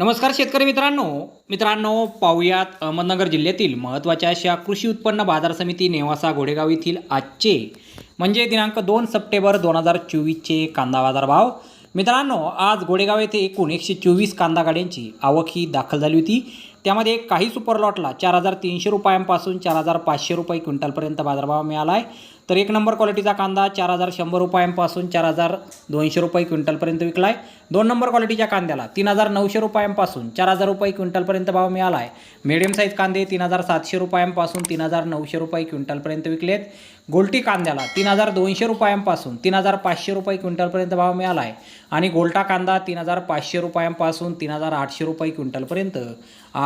नमस्कार शेतकरी मित्रांनो. मित्रांनो पाहुयात अहमदनगर जिल्ह्यातील महत्त्वाच्या अशा कृषी उत्पन्न बाजार समिती नेवासा घोडेगाव येथील आजचे म्हणजे दिनांक दोन सप्टेंबर दोन हजार चोवीसचे कांदा बाजार भाव मित्रांनो आज घोडेगाव येथे एकूण एकशे चोवीस कांदा गाड्यांची आवक ही दाखल झाली होती. त्यामध्ये काही सुपर लॉटला चार हजार तीनशे रुपयांपासून चार हजार पाचशे रुपये क्विंटलपर्यंत बाजारभाव मिळाला आहे तर एक नंबर क्वालिटीचा कांदा चार हजार शंभर रुपयांपासून चार हजार दोनशे रुपये क्विंटलपर्यंत विकला आहे दोन नंबर क्वालिटीच्या कांद्याला तीन हजार नऊशे रुपयांपासून चार हजार रुपये क्विंटलपर्यंत भाव मिळाला आहे मिडियम साईज कांदे तीन हजार सातशे रुपयांपासून तीन हजार नऊशे रुपये क्विंटलपर्यंत विकलेत. गोल्टी कांद्याला तीन हजार दोनशे रुपयांपासून तीन हजार पाचशे रुपये क्विंटलपर्यंत भाव मिळाला आहे आणि गोल्टा कांदा तीन हजार पाचशे रुपयांपासून तीन हजार आठशे रुपये क्विंटलपर्यंत.